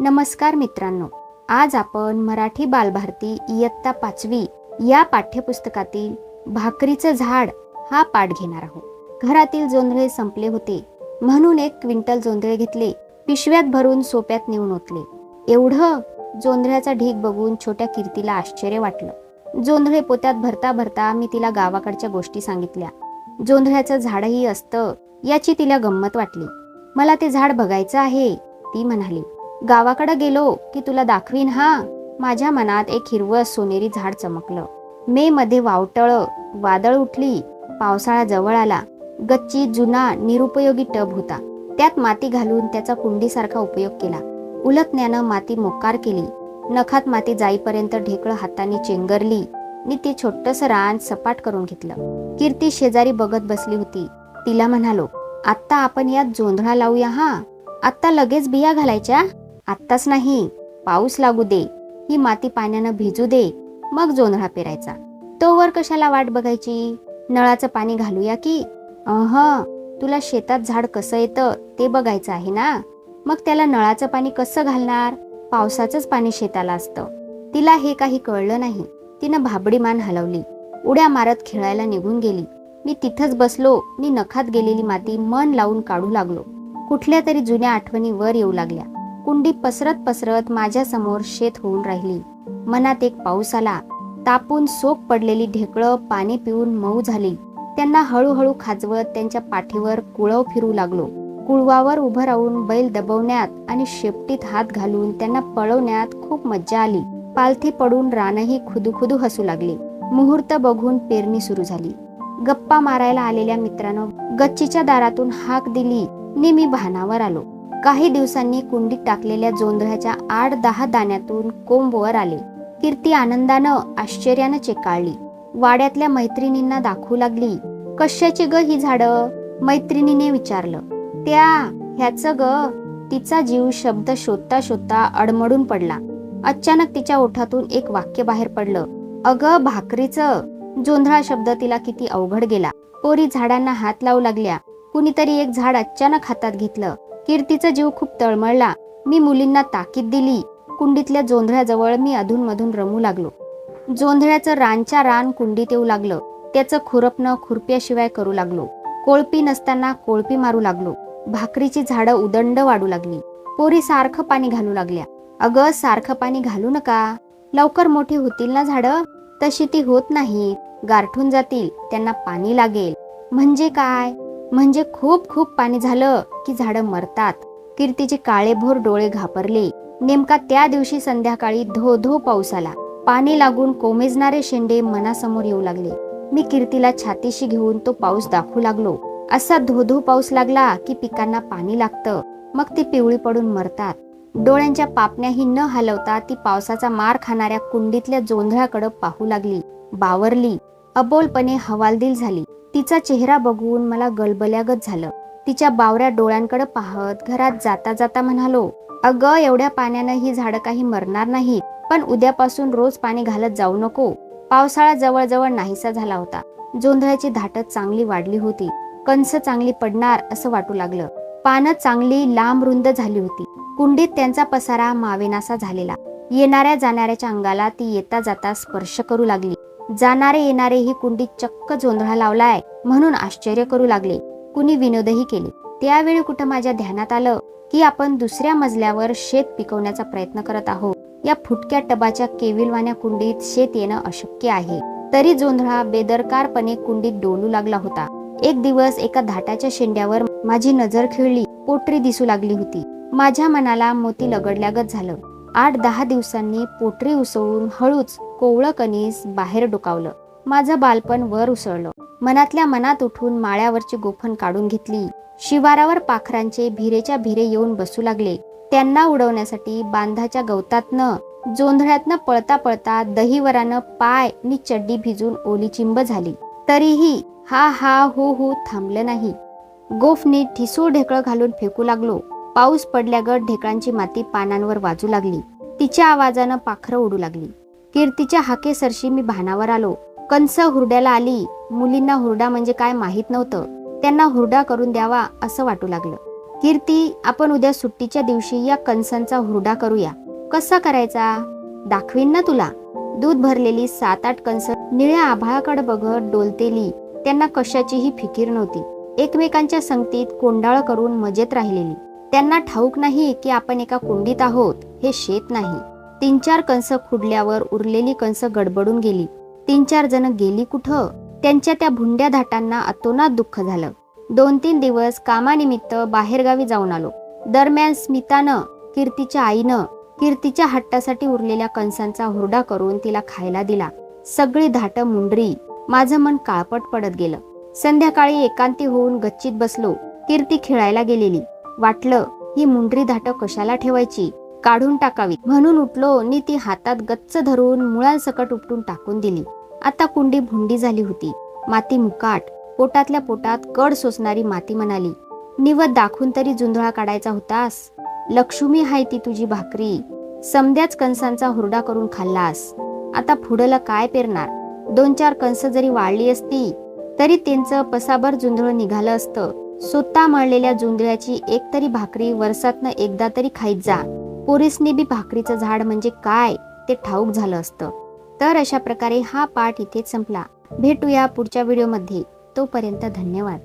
नमस्कार मित्रांनो. आज आपण मराठी बालभारती इयत्ता पाचवी या पाठ्यपुस्तकातील भाकरीचं झाड हा पाठ घेणार आहोत. घरातील जोंधळे संपले होते. म्हणून एक क्विंटल जोंधळे घेतले. पिशव्यात भरून सोप्यात नेऊन ओतले. एवढं जोंधळ्याचा ढीग बघून छोट्या कीर्तीला आश्चर्य वाटलं. जोंधळे पोत्यात भरता भरता मी तिला गावाकडच्या गोष्टी सांगितल्या. जोंधळ्याचं झाडही असतं याची तिला गंमत वाटली. मला ते झाड बघायचं आहे ती म्हणाली. गावाकडे गेलो की तुला दाखवीन हा. माझ्या मनात एक हिरवं सोनेरी झाड चमकलं. मे मध्ये वावटळ वादळ उठली पावसाळा जवळ आला. गच्ची जुना निरुपयोगी टब होता. त्यात माती घालून त्याचा कुंडीसारखा उपयोग केला. उलटण्यानं माती मोकार केली. नखात माती जाईपर्यंत ढेकळं हाताने चेंगरली. नि ते छोटस रान सपाट करून घेतलं. कीर्ती शेजारी बघत बसली होती. तिला म्हणालो आत्ता आपण यात जोंधळा लावूया हा. आत्ता लगेच बिया घालायच्या? आत्ताच नाही पाऊस लागू दे ही माती पाण्यानं भिजू दे मग जोंधळा पेरायचा. तोवर कशाला वाट बघायची? नळाचं पाणी घालूया की? अह तुला शेतात झाड कसं येतं ते बघायचं आहे ना? मग त्याला नळाचं पाणी कसं घालणार? पावसाचंच पाणी शेताला असतं. तिला हे काही कळलं नाही. तिनं भाबडी मान हलवली. उड्या मारत खेळायला निघून गेली. मी तिथंच बसलो. मी नखात गेलेली माती मन लावून काढू लागलो. कुठल्या तरी जुन्या आठवणी वर येऊ लागल्या. कुंडी पसरत पसरत माझ्यासमोर शेत होऊन राहिली. मनात एक पाऊस आला. तापून सोक पडलेली ढेकळं पाणी पिऊन मऊ झाली. त्यांना हळूहळू खाजवत त्यांच्या पाठीवर कुळव फिरू लागलो. कुळवावर उभं राहून बैल दबवण्यात आणि शेपटीत हात घालून त्यांना पळवण्यात खूप मज्जा आली. पालथी पडून रानही खुदुखुदू हसू लागले. मुहूर्त बघून पेरणी सुरू झाली. गप्पा मारायला आलेल्या मित्रांनो गच्चीच्या दारातून हाक दिली. नि मी भानावर आलो. काही दिवसांनी कुंडीत टाकलेल्या जोंधळ्याच्या आठ दहा दाण्यातून कोंब वर आले. कीर्ती आनंदानं आश्चर्यानं चेकाळली. वाड्यातल्या मैत्रिणींना दाखवू लागली. कशाची ग ही झाडं? मैत्रिणीने विचारलं. त्या ह्याच ग. तिचा जीव शब्द शोधता शोधता अडमडून पडला. अचानक तिच्या ओठातून एक वाक्य बाहेर पडलं. अग भाकरीचं. जोंधळा शब्द तिला किती अवघड गेला. पोरी झाडांना हात लावू लागल्या. कुणीतरी एक झाड अचानक हातात घेतलं. कीर्तीचा जीव खूप तळमळला. मी मुलींना ताकीद दिली. कुंडीतल्या जोंधळ्याजवळ मी अधूनमधून रमू लागलो. जोंधळ्याचं रानच्या रान कुंडीत येऊ लागलं. त्याचं खुरपणं खुरप्याशिवाय करू लागलो. कोळपी नसताना कोळपी मारू लागलो. भाकरीची झाडं उदंड वाढू लागली. पोरी सारखं पाणी घालू लागल्या. अगं सारखं पाणी घालू नका. लवकर मोठी होतील ना झाडं? तशी ती होत नाही. गारठून जातील. त्यांना पाणी लागेल. म्हणजे काय? म्हणजे खूप खूप पाणी झालं की झाडं मरतात. कीर्तीचे काळेभोर डोळे घाबरले. नेमका त्या दिवशी संध्याकाळी धो धो पाऊस आला. पाणी लागून कोमेजणारे शेंडे मनासमोर येऊ लागले. मी कीर्तीला छातीशी घेऊन तो पाऊस दाखवू लागलो. असा धो धो पाऊस लागला की पिकांना पाणी लागतं. मग ती पिवळी पडून मरतात. डोळ्यांच्या पापण्याही न हलवता ती पावसाचा मार खाणाऱ्या कुंडीतल्या जोंधळ्याकडे पाहू लागली. बावरली. अबोलपणे हवालदिल झाली. तिचा चेहरा बघून मला गलबल्यागत झालं. तिच्या बावऱ्या डोळ्यांकडे पाहत घरात जाता जाता म्हणालो अगं एवढ्या पाण्यानं ही झाडं काही मरणार नाहीत पण उद्यापासून रोज पाणी घालत जाऊ नको. पावसाळा जवळजवळ नाहीसा झाला होता. जोंधळ्याची धाटत चांगली वाढली होती. कंस चांगली पडणार असं वाटू लागलं. पानं चांगली लांब रुंद झाली होती. कुंडीत त्यांचा पसारा मावेनासा झालेला. येणाऱ्या जाणाऱ्याच्या अंगाला ती येता जाता स्पर्श करू लागली. जाणारे येणारे ही कुंडीत चक्क जोंधळा लावलाय म्हणून आश्चर्य करू लागले. कुणी विनोदही केले. त्यावेळी कुठं माझ्या ध्यानात आलं की आपण दुसऱ्या मजल्यावर शेत पिकवण्याचा प्रयत्न करत आहोत. या फुटक्या टबाच्या केविलवाण्या कुंडीत शेत येणं अशक्य आहे. तरी जोंधळा बेदरकारपणे कुंडीत डोलू लागला होता. एक दिवस एका धाटाच्या शेंड्यावर माझी नजर खिळली पोटरी दिसू लागली होती. माझ्या मनाला मोती लगडल्यागत झालं. आठ दहा दिवसांनी पोटरी उसळून हळूच कोवळं कणीस बाहेर डोकावलं. माझं बालपण वर उसळलं. मनातल्या मनात उठून माळ्यावरची गोफण काढून घेतली. शिवारावर पाखरांचे भिरेच्या भिरे येऊन बसू लागले. त्यांना उडवण्यासाठी बांधाच्या गवतातनं जोंधळ्यातनं पळता पळता दहीवरानं पाय आणि चड्डी भिजून ओली चिंब झाली. तरीही हा हा हो हो थांबलं नाही. गोफनी ठिसूळ ढेकळं घालून फेकू लागलो. पाऊस पडल्यागत ढेकळांची माती पानांवर वाजू लागली. तिच्या आवाजानं पाखरं उडू लागली. कीर्तीच्या हाकेसरशी मी भानावर आलो. कंस हुरड्याला आली. मुलींना हुरडा म्हणजे काय माहीत नव्हतं. त्यांना हुरडा करून द्यावा असं वाटू लागलं. कीर्ती आपण उद्या सुट्टीच्या दिवशी या कणसांचा हुरडा करूया. कसा करायचा? दाखवीन ना तुला. दूध भरलेली सात आठ कंस निळ्या आभाळाकडे बघत डोलतेली. त्यांना कशाचीही फिकीर नव्हती. एकमेकांच्या संगतीत कोंडाळ करून मजेत राहिलेली. त्यांना ठाऊक नाही की आपण एका कुंडीत आहोत. हे शेत नाही. तीन चार कंस खुडल्यावर उरलेली कंस गडबडून गेली. तीन चार जण गेली कुठं? त्यांच्या त्या भुंड्या धाटांना अतोनात दुःख झालं. दोन तीन दिवस कामानिमित्त बाहेरगावी जाऊन आलो. दरम्यान स्मितानं कीर्तीच्या आईनं कीर्तीच्या हट्टासाठी उरलेल्या कंसांचा हुरडा करून तिला खायला दिला. सगळी धाट मुंडरी. माझं मन काळपट पडत गेलं. संध्याकाळी एकांती होऊन गच्चीत बसलो. कीर्ती खेळायला गेलेली. वाटलं ही मुंडरी धाट कशाला ठेवायची? काढून टाकावी. म्हणून उठलो. नि ती हातात गच्च धरून मुळांसकट उपटून टाकून दिली. आता कुंडी भुंडी झाली होती. माती मुकाट. पोटातल्या पोटात कड सोसणारी माती म्हणाली निवत दाखवून तरी जुंधळा काढायचा होतास? लक्ष्मी हाय ती तुझी भाकरी. समद्याच कंसांचा हुरडा करून खाल्लास. आता पुढलं काय पेरणार? दोन चार कंस जरी वाळली असती तरी त्यांचं पसाभर जुंधळ निघालं असतं. स्वतः मळलेल्या जुंधळ्याची एक तरी भाकरी वर्षातनं एकदा तरी खाईत जा. पोरीसने बी भाकरीचं झाड म्हणजे काय ते ठाऊक झालं असतं. तर अशा प्रकारे हा पाठ इथेच संपला. भेटूया पुढच्या व्हिडिओमध्ये. तोपर्यंत धन्यवाद.